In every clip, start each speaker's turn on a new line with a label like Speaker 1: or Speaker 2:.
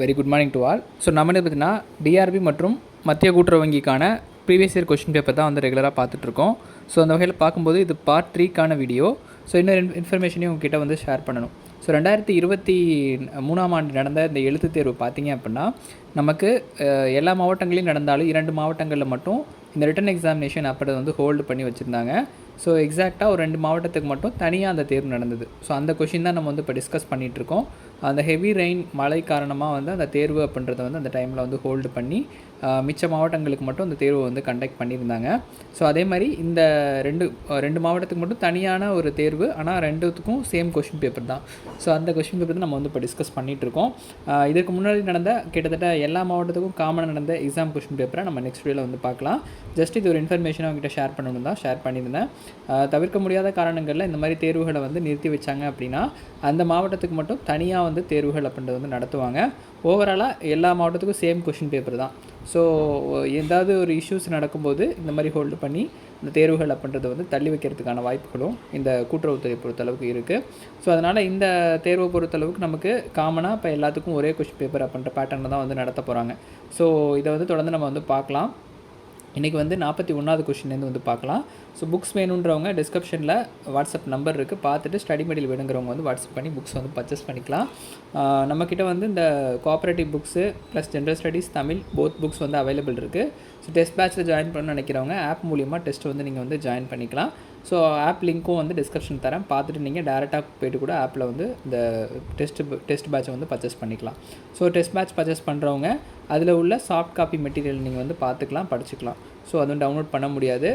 Speaker 1: Very good morning to all so நம்ம என்ன பார்த்தீங்கன்னா டிஆர்பி மற்றும் மத்திய கூட்டுறவு வங்கிக்கான ப்ரீவியஸ் இயர் கொஷின் பேப்பர் தான் வந்து ரெகுலராக பார்த்துட்ருக்கோம். ஸோ அந்த வகையில் பார்க்கும்போது இது பார்ட் த்ரீக்கான வீடியோ ஸோ இன்னொரு இன்ஃபர்மேஷனையும் உங்ககிட்ட வந்து ஷேர் பண்ணணும். ஸோ ரெண்டாயிரத்தி இருபத்தி மூணாம் ஆண்டு நடந்த இந்த எழுத்துத் தேர்வு பார்த்தீங்க அப்படின்னா நமக்கு எல்லா மாவட்டங்களையும் நடந்தாலும் இரண்டு மாவட்டங்களில் மட்டும் இந்த ரிட்டன் எக்ஸாமினேஷன் அப்படி வந்து ஹோல்டு பண்ணி வச்சுருந்தாங்க. ஸோ எக்ஸாக்டாக ஒரு ரெண்டு மாவட்டத்துக்கு மட்டும் தனியாக அந்த தேர்வு நடந்தது. ஸோ அந்த கொஷின் தான் நம்ம வந்து இப்போ டிஸ்கஸ் பண்ணிகிட்டு இருக்கோம் அந்த ஹெவி ரெயின் மழை காரணமாக வந்து அந்த தேர்வு அப்படின்றத வந்து அந்த டைமில் வந்து ஹோல்டு பண்ணி மிச்ச மாவட்டங்களுக்கு மட்டும் அந்த தேர்வை வந்து கண்டக்ட் பண்ணியிருந்தாங்க. ஸோ அதே மாதிரி இந்த ரெண்டு ரெண்டு மாவட்டத்துக்கு மட்டும் தனியான ஒரு தேர்வு ஆனால் ரெண்டுத்துக்கும் சேம் கொஷின் பேப்பர் தான். ஸோ அந்த கொஷின் பேப்பர் தான் நம்ம வந்து இப்போ டிஸ்கஸ் பண்ணிகிட்டு இருக்கோம் முன்னாடி நடந்த கிட்டத்தட்ட எல்லா மாவட்டத்துக்கும் காமனாக நடந்த எக்ஸாம் கொஷின் பேப்பரை நம்ம நெக்ஸ்ட் வீடியோவில் வந்து பார்க்கலாம். ஜஸ்ட் இது ஒரு இன்ஃபர்மேஷன் அவங்ககிட்ட ஷேர் பண்ணணும் தான் ஷேர் பண்ணியிருந்தேன். தவிர்க்க முடியாத காரணங்களில் இந்த மாதிரி தேர்வுகளை வந்து நிறுத்தி வச்சாங்க அப்படின்னா அந்த மாவட்டத்துக்கு மட்டும் தனியாக வந்து தேர்வுகள் அப்படின்றது வந்து நடத்துவாங்க. ஓவராலாக எல்லா மாவட்டத்துக்கும் சேம் கொஷின் பேப்பர் தான். ஸோ ஏதாவது ஒரு இஷ்யூஸ் நடக்கும்போது இந்த மாதிரி ஹோல்டு பண்ணி இந்த தேர்வுகள் அப்படின்றத வந்து தள்ளி வைக்கிறதுக்கான வாய்ப்புகளும் இந்த கூட்டுறவுத்துறை பொறுத்தளவுக்கு இருக்குது ஸோ அதனால் இந்த தேர்வை பொறுத்தளவுக்கு நமக்கு காமனாக இப்போ எல்லாத்துக்கும் ஒரே கொஷின் பேப்பர் அப்படின்ற பேட்டர்னில் தான் வந்து நடத்த போகிறாங்க ஸோ இதை வந்து தொடர்ந்து நம்ம வந்து பார்க்கலாம். இன்றைக்கி வந்து நாற்பத்தி ஒன்றாவது கொஷின்லேருந்து வந்து பார்க்கலாம். ஸோ புக்ஸ் வேணுன்றவங்க டிஸ்கிரிப்ஷனில் வாட்ஸ்அப் நம்பர் இருக்குது பார்த்துட்டு ஸ்டடி மெடியில் வேணுங்கிறவங்க வந்து வாட்ஸ்அப் பண்ணி புக்ஸ் வந்து பர்ச்சேஸ் பண்ணிக்கலாம். நம்மக்கிட்ட வந்து இந்த cooperative books plus general studies Tamil both books வந்து அவைலபிள் இருக்குது ஸோ டெஸ்ட் பேட்ச்சில் ஜாயின் பண்ண நினைக்கிறவங்க ஆப் மூலியமாக டெஸ்ட் வந்து நீங்கள் வந்து ஜாயின் பண்ணிக்கலாம். ஸோ ஆப் லிங்க்கும் வந்து டிஸ்கிரிப்ஷன் தரேன். பார்த்துட்டு நீங்கள் டேரெக்டாக போயிட்டு கூட ஆப்பில் வந்து இந்த டெஸ்ட் டெஸ்ட் பேட்சை வந்து பர்ச்சேஸ் பண்ணிக்கலாம். ஸோ டெஸ்ட் பேட்ச் பர்ச்சேஸ் பண்ணுறவங்க அதில் உள்ள சாஃப்ட் காப்பி மெட்டீரியல் நீங்கள் வந்து பார்த்துக்கலாம் படிச்சுக்கலாம். ஸோ அதுவும் டவுன்லோட் பண்ண முடியாது.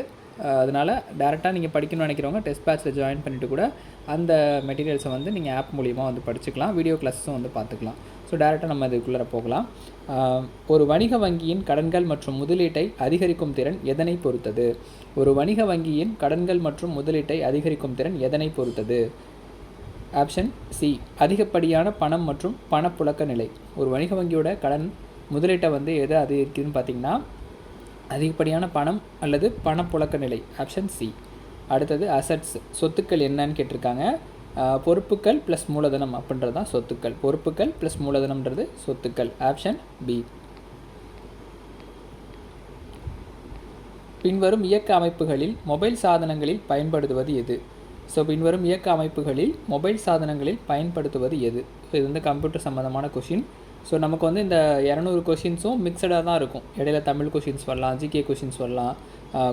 Speaker 1: அதனால் டேரெக்டாக நீங்கள் படிக்கணும்னு நினைக்கிறவங்க டெஸ்ட் பேட்சில் ஜாயின் பண்ணிவிட்டு கூட அந்த மெட்டீரியல்ஸை வந்து நீங்கள் ஆப் மூலியமாக வந்து படிச்சுக்கலாம். வீடியோ கிளாஸஸும் வந்து பார்த்துக்கலாம். ஸோ டேரெக்டாக நம்ம இதுக்குள்ளே போகலாம். ஒரு வணிக வங்கியின் கடன்கள் மற்றும் முதலீட்டை அதிகரிக்கும் திறன் எதனை பொறுத்தது? ஒரு வணிக வங்கியின் கடன்கள் மற்றும் முதலீட்டை அதிகரிக்கும் திறன் எதனை பொறுத்தது? ஆப்ஷன் சி அதிகப்படியான பணம் மற்றும் பணப்புழக்க நிலை. ஒரு வணிக வங்கியோட கடன் முதலீட்டை வந்து எது அதிகரிக்குதுன்னு பார்த்தீங்கன்னா அதிகப்படியான பணம் அல்லது பணப்புழக்க நிலை ஆப்ஷன் சி அடுத்தது அசட்ஸ் சொத்துக்கள் என்னன்னு கேட்டிருக்காங்க. பொறுப்புகள் ப்ளஸ் மூலதனம் அப்படின்றது தான் சொத்துக்கள். பொறுப்புகள் ப்ளஸ் மூலதனம்ன்றது சொத்துக்கள் ஆப்ஷன் பி பின்வரும் இயக்க அமைப்புகளில் மொபைல் சாதனங்களில் பயன்படுத்துவது எது? ஸோ பின்வரும் இயக்க அமைப்புகளில் மொபைல் சாதனங்களில் பயன்படுத்துவது எது? ஸோ இது வந்து கம்ப்யூட்டர் சம்மந்தமான கொஷின் ஸோ நமக்கு வந்து இந்த இரநூறு கொஷின்ஸும் மிக்சடாக தான் இருக்கும். இடையில தமிழ் கொஷின்ஸ் வரலாம் ஜிகே கொஷின்ஸ் வரலாம்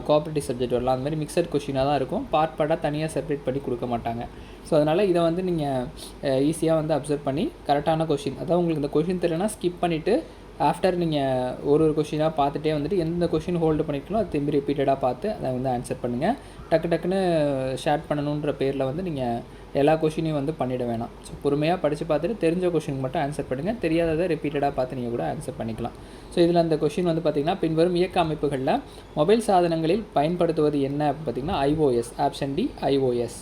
Speaker 1: கோஆப்ரேட்டிவ் சப்ஜெக்ட் வரலாம் அந்த மாதிரி மிக்சட் கொஷினாக தான் இருக்கும். பார்ட் பார்ட்டாக தனியாக செப்பரேட் பண்ணி கொடுக்க மாட்டாங்க. ஸோ அதனால் இதை வந்து நீங்கள் ஈஸியாக வந்து அப்சர்வ் பண்ணி கரெக்டான கொஷின் அதாவது உங்களுக்கு இந்த கொஷின் தெரியலனா ஸ்கிப் பண்ணிவிட்டு ஆஃப்டர் நீங்கள் ஒரு ஒரு கொஷினாக பார்த்துட்டே வந்துட்டு எந்த கொஷின் ஹோல்டு பண்ணிருக்கீங்களோ அது திரும்பி ரிப்பீட்டடாக பார்த்து அதை வந்து ஆன்சர் பண்ணுங்கள் டக்கு டக்குன்னு ஷேர் பண்ணணுன்ற பேரில் வந்து நீங்கள் எல்லா கொஷினையும் வந்து பண்ணிட வேணாம். ஸோ பொறுமையாக படித்து பார்த்துட்டு தெரிஞ்ச கொஷினுக்கு மட்டும் ஆன்சர் பண்ணுங்கள் தெரியாததை ரிப்பீட்டடாக பார்த்து நீங்கள் கூட ஆன்சர் பண்ணிக்கலாம். ஸோ இதில் அந்த கொஷின் வந்து பார்த்திங்கன்னா பின்வரும் இயக்க அமைப்புகளில் மொபைல் சாதனங்களில் பயன்படுத்துவது என்ன அப்படின்னு பார்த்தீங்கன்னா ஐஓஎஸ் ஆப்ஷன் டி ஐஓஎஸ்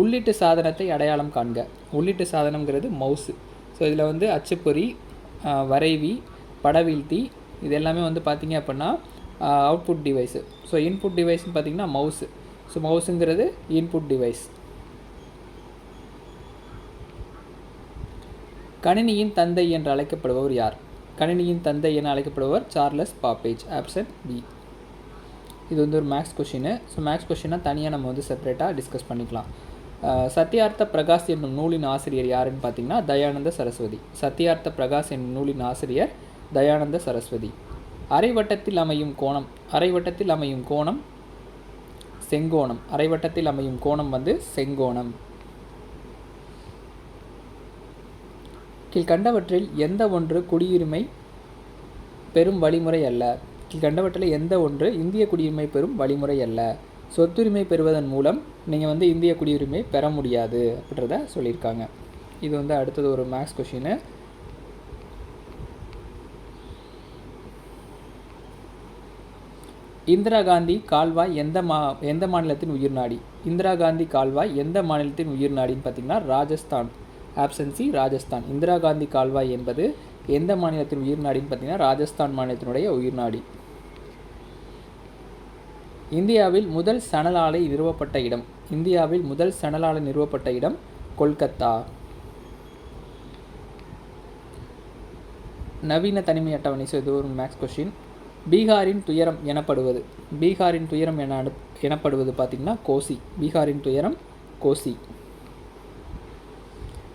Speaker 1: உள்ளீட்டு சாதனத்தை அடையாளம் காண்க. உள்ளீட்டு சாதனங்கிறது மவுஸு ஸோ இதில் வந்து அச்சுப்பொறி வரைவி படவீழ்த்தி இது எல்லாமே வந்து பார்த்திங்க அப்படின்னா அவுட்புட் டிவைஸு ஸோ இன்புட் டிவைஸ்னு பார்த்தீங்கன்னா மவுஸு ஸோ மவுஸுங்கிறது இன்புட் டிவைஸ் கணினியின் தந்தை என்று அழைக்கப்படுபவர் யார்? கணினியின் தந்தை என அழைக்கப்படுபவர் சார்லஸ் பாப்பேஜ் ஆப்ஷன் பி இது வந்து ஒரு மேக்ஸ் கொஷினு ஸோ மேக்ஸ் கொஷினாக தனியாக நம்ம வந்து செப்பரேட்டாக டிஸ்கஸ் பண்ணிக்கலாம். சத்யார்த்த பிரகாஷ் என்னும் நூலின் ஆசிரியர் யாருன்னு பார்த்தீங்கன்னா தயானந்த சரஸ்வதி. சத்யார்த்த பிரகாஷ் என்னும் நூலின் ஆசிரியர் தயானந்த சரஸ்வதி. அரைவட்டத்தில் அமையும் கோணம் அரைவட்டத்தில் அமையும் கோணம் செங்கோணம். அரைவட்டத்தில் அமையும் கோணம் வந்து செங்கோணம். கீழ்கண்டவற்றில் எந்த ஒன்று குடியுரிமை பெறும் வழிமுறை அல்ல. கீழ்கண்டவற்றில் எந்த ஒன்று இந்திய குடியுரிமை பெறும் வழிமுறை அல்ல. சொத்துரிமை பெறுவதன் மூலம் நீங்கள் வந்து இந்திய குடியுரிமை பெற முடியாது அப்படின்றத சொல்லியிருக்காங்க. இது வந்து அடுத்தது ஒரு மேக்ஸ் கொஷினு இந்திரா காந்தி கால்வாய் எந்த மா எந்த மாநிலத்தின் உயிர்நாடி இந்திரா காந்தி கால்வாய் எந்த மாநிலத்தின் உயிர்நாடின்னு பார்த்தீங்கன்னா ராஜஸ்தான். ஆப்சன்சி ராஜஸ்தான் இந்திரா காந்தி கால்வாய் என்பது எந்த மாநிலத்தின் உயிர்நாடின்னு பார்த்தீங்கன்னா ராஜஸ்தான் மாநிலத்தினுடைய உயிர்நாடி இந்தியாவில் முதல் சணல் ஆலை நிறுவப்பட்ட இடம். இந்தியாவில் முதல் சணல் ஆலை நிறுவப்பட்ட இடம் கொல்கத்தா. நவீன தனிமை அட்டவணை ஸோ இது ஒரு மேக்ஸ் கொஷின் பீகாரின் துயரம் எனப்படுவது. பீகாரின் துயரம் என எனப்படுவது பார்த்திங்கன்னா கோசி. பீகாரின் துயரம் கோசி.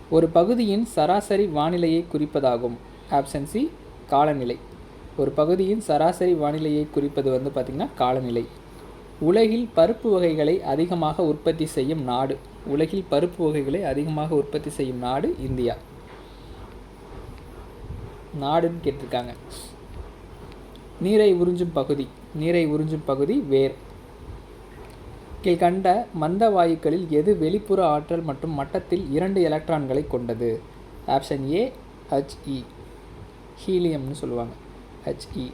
Speaker 1: ஒரு பகுதியின் சராசரி வானிலையை குறிப்பதாகும். ஆப்ஷன் சி காலநிலை. ஒரு பகுதியின் சராசரி வானிலையை குறிப்பது வந்து பார்த்திங்கன்னா காலநிலை. உலகில் பருப்பு வகைகளை அதிகமாக உற்பத்தி செய்யும் நாடு. உலகில் பருப்பு வகைகளை அதிகமாக உற்பத்தி செய்யும் நாடு இந்தியா. நாடுன்னு கேட்டிருக்காங்க. நீரை உறிஞ்சும் பகுதி. நீரை உறிஞ்சும் பகுதி வேர். கீழ்கண்ட மந்த வாயுக்களில் எது வெளிப்புற ஆற்றல் மற்றும் மட்டத்தில் இரண்டு எலக்ட்ரான்களை கொண்டது? ஆப்ஷன் ஏ ஹச்இ ஹீலியம்னு சொல்லுவாங்க. ஹச்இ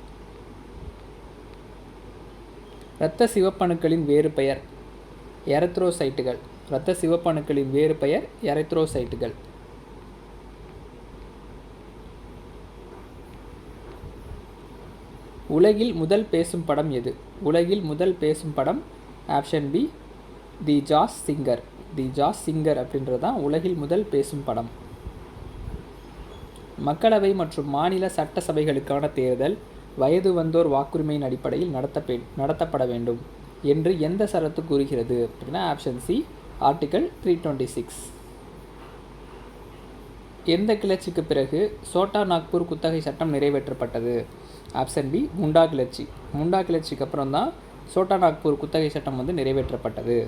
Speaker 1: இரத்த சிவப்பணுக்களின் வேறு பெயர் எரத்ரோசைட்டுகள். இரத்த சிவப்பணுக்களின் வேறு பெயர் எரத்ரோசைட்டுகள். உலகில் முதல் பேசும் படம் எது? உலகில் முதல் பேசும் படம் option B the jazz singer. The jazz singer அப்படின்றது தான் உலகில் முதல் பேசும் படம். மக்களவை மற்றும் மாநில சட்டசபைகளுக்கான தேர்தல் வயது வந்தோர் வாக்குரிமையின் அடிப்படையில் நடத்தப்பே நடத்தப்பட வேண்டும் என்று எந்த சரத்து கூறுகிறது அப்படின்னா option C article three twenty six. எந்த கிளர்ச்சிக்கு பிறகு சோட்டா நாக்பூர் குத்தகை சட்டம் நிறைவேற்றப்பட்டது? ஆப்ஷன் பி முண்டா கிளர்ச்சி. முண்டா கிளர்ச்சிக்கு அப்புறம் தான் சோட்டா நாக்பூர் குத்தகை சட்டம் வந்து நிறைவேற்றப்பட்டது.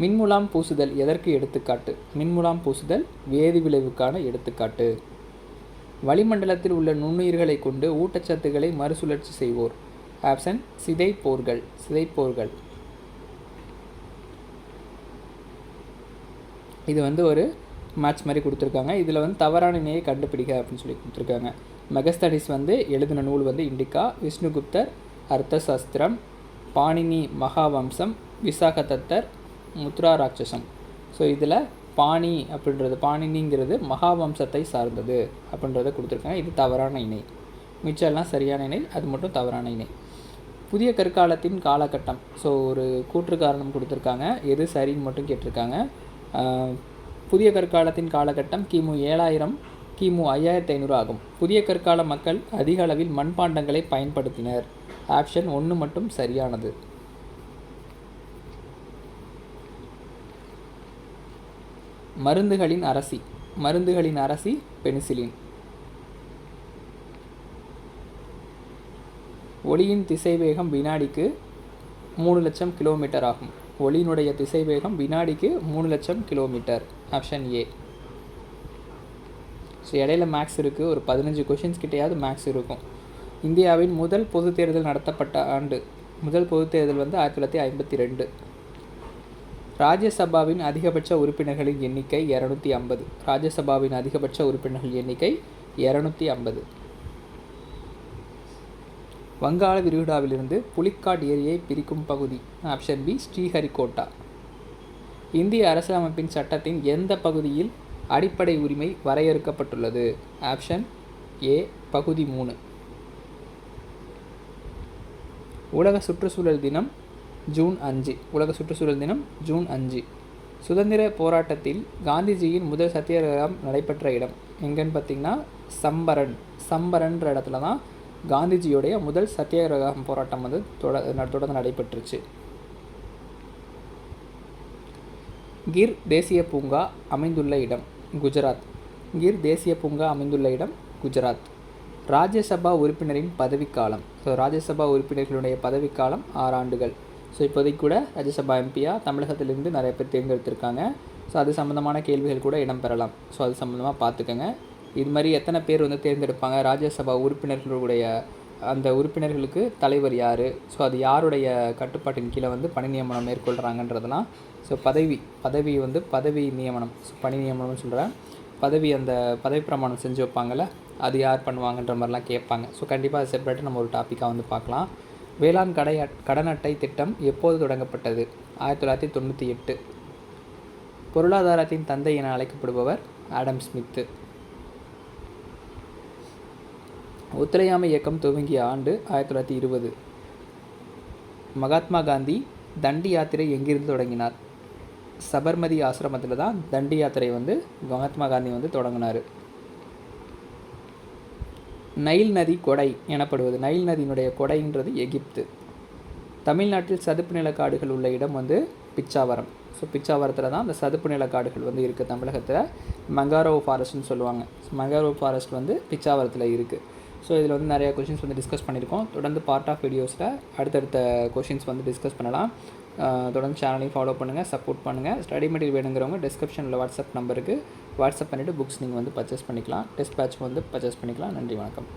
Speaker 1: மின்முலாம் பூசுதல் எதற்கு எடுத்துக்காட்டு? மின்முலாம் பூசுதல் வேதி விளைவுக்கான எடுத்துக்காட்டு. வளிமண்டலத்தில் உள்ள நுண்ணுயிர்களை கொண்டு ஊட்டச்சத்துக்களை மறுசுழற்சி செய்வோர். ஆப்ஷன் சிதைப்போர்கள் சிதைப்போர்கள் இது வந்து ஒரு மேட்ச் மாதிரி கொடுத்துருக்காங்க. இதில் வந்து தவறான இணையை கண்டுபிடிக்க அப்படின்னு சொல்லி கொடுத்துருக்காங்க. மெகஸ்டடிஸ் வந்து எழுதின நூல் வந்து இண்டிகா விஷ்ணுகுப்தர் அர்த்தசாஸ்திரம் பாணினி மகாவம்சம் விசாகதத்தர் முத்ரா ராட்சசம் ஸோ இதில் பாணி அப்படின்றது பாணினிங்கிறது மகாவம்சத்தை சார்ந்தது அப்படின்றத கொடுத்துருக்காங்க. இது தவறான இணை. மிச்சம்லாம் சரியான இணை அது மட்டும் தவறான இணை. புதிய கற்காலத்தின் காலகட்டம். ஸோ ஒரு கூற்று காரணம் கொடுத்துருக்காங்க. எது சரின்னு மட்டும் கேட்டிருக்காங்க. புதிய கற்காலத்தின் காலகட்டம் கிமு ஏழாயிரம் கிமு ஐயாயிரத்தி ஐநூறு ஆகும். புதிய கற்கால மக்கள் அதிக அளவில் மண்பாண்டங்களை பயன்படுத்தினர். ஆப்ஷன் ஒன்று மட்டும் சரியானது. மருந்துகளின் அரசி. மருந்துகளின் அரசி பெனிசிலின். ஒளியின் திசைவேகம் வினாடிக்கு மூணு லட்சம் கிலோமீட்டர் ஆகும். ஒளியினுடைய திசைவேகம் வினாடிக்கு மூணு லட்சம் கிலோமீட்டர். Option A. ஸோ இடையில மேக்ஸ் இருக்குது ஒரு பதினஞ்சு கொஷின்ஸ் கிட்டையாவது மேக்ஸ் இருக்கும். இந்தியாவின் முதல் பொது தேர்தல் நடத்தப்பட்ட ஆண்டு. முதல் பொது தேர்தல் வந்து ஆயிரத்தி தொள்ளாயிரத்தி ஐம்பத்தி ரெண்டு. ராஜ்யசபாவின் அதிகபட்ச உறுப்பினர்களின் எண்ணிக்கை இரநூத்தி ஐம்பது. ராஜ்யசபாவின் அதிகபட்ச உறுப்பினர்கள் எண்ணிக்கை இரநூத்தி ஐம்பது. வங்காள விரிகுடாவிலிருந்து புலிக்காட் ஏரியை பிரிக்கும் பகுதி. Option B Sriharikota. இந்திய அரசியலமைப்பின் சட்டத்தின் எந்த பகுதியில் அடிப்படை உரிமை வரையறுக்கப்பட்டுள்ளது. ஆப்ஷன் ஏ பகுதி மூணு. உலக சுற்றுச்சூழல் தினம் ஜூன் அஞ்சு. உலக சுற்றுச்சூழல் தினம் ஜூன் அஞ்சு. சுதந்திர போராட்டத்தில் காந்திஜியின் முதல் சத்தியாகிரகம் நடைபெற்ற இடம் எங்கன்னு பார்த்தீங்கன்னா சம்பரன். சம்பரன்ற இடத்துல தான் காந்திஜியோடைய முதல் சத்தியாகிரகம் போராட்டம் வந்து தொட தொடர்ந்து நடைபெற்றுச்சு. கிர் தேசிய பூங்கா அமைந்துள்ள இடம். குஜராத். கிர் தேசிய பூங்கா அமைந்துள்ள இடம் குஜராத். ராஜ்யசபா உறுப்பினரின் பதவிக்காலம். ஸோ ராஜ்யசபா உறுப்பினர்களுடைய பதவிக்காலம் ஆறு ஆண்டுகள். ஸோ இப்போதைக்கு கூட ராஜ்யசபா எம்பியாக தமிழகத்திலிருந்து நிறைய பேர் தேர்ந்தெடுத்திருக்காங்க. ஸோ அது சம்மந்தமான கேள்விகள் கூட இடம்பெறலாம் ஸோ அது சம்மந்தமாக பார்த்துக்கோங்க. இது மாதிரி எத்தனை பேர் வந்து தேர்ந்தெடுப்பாங்க? ராஜ்யசபா உறுப்பினர்களுடைய அந்த உறுப்பினர்களுக்கு தலைவர் யார்? ஸோ அது யாருடைய கட்டுப்பாட்டின் கீழே வந்து பணி நியமனம் மேற்கொள்கிறாங்கன்றதெல்லாம் ஸோ பதவி பதவி வந்து பதவி நியமனம். ஸோ பணி நியமனம்னு சொல்கிறேன் பதவி அந்த பதவி பிரமாணம் செஞ்சு வைப்பாங்கள்ல அது யார் பண்ணுவாங்கன்ற மாதிரிலாம் கேட்பாங்க. ஸோ கண்டிப்பாக அது செப்பரேட்டாக நம்ம ஒரு டாப்பிக்காக வந்து பார்க்கலாம். வேளாண் கடை கடன் அட்டை திட்டம் எப்போது தொடங்கப்பட்டது? ஆயிரத்தி தொள்ளாயிரத்தி தொண்ணூற்றி எட்டு. பொருளாதாரத்தின் தந்தை என அழைக்கப்படுபவர் ஆடம் ஸ்மித்து. ஒத்துழையாமை இயக்கம் துவங்கிய ஆண்டு ஆயிரத்தி தொள்ளாயிரத்தி இருபது. மகாத்மா காந்தி தண்டி யாத்திரை எங்கிருந்து தொடங்கினார்? சபர்மதி ஆசிரமத்தில் தான் தண்டி யாத்திரை வந்து மகாத்மா காந்தி வந்து தொடங்கினார். நைல் நதி கொடை எனப்படுவது நைல் நதியினுடைய கொடைன்றது எகிப்து. தமிழ்நாட்டில் சதுப்பு நிலக்காடுகள் உள்ள இடம் வந்து பிச்சாவரம். ஸோ பிச்சாவரத்தில் தான் அந்த சதுப்பு நிலக்காடுகள் வந்து இருக்குது தமிழகத்தில். மங்காரோ ஃபாரஸ்ட்னு சொல்லுவாங்க. மங்காரோ ஃபாரஸ்ட் வந்து பிச்சாவரத்தில் இருக்குது ஸோ இதில் வந்து நிறையா கொஷின்ஸ் வந்து டிஸ்கஸ் பண்ணியிருக்கோம். தொடர்ந்து பார்ட் ஆஃப் வீடியோஸில் அடுத்தடுத்த கொஷின்ஸ் வந்து டிஸ்கஸ் பண்ணலாம். தொடர்ந்து சேனலையும் ஃபாலோ பண்ணுங்கள் சப்போர்ட் பண்ணுங்கள் ஸ்டடி மெட்டீரியல் வேணுங்கிறவங்க டிஸ்கிரிப்ஷனில் வாட்ஸ்அப் நம்பருக்கு வாட்ஸ்அப் பண்ணிவிட்டு புக்ஸ் நீங்கள் வந்து பர்ச்சேஸ் பண்ணிக்கலாம். டெஸ்ட் பேட்ச் வந்து பர்ச்சேஸ் பண்ணிக்கலாம். நன்றி வணக்கம்.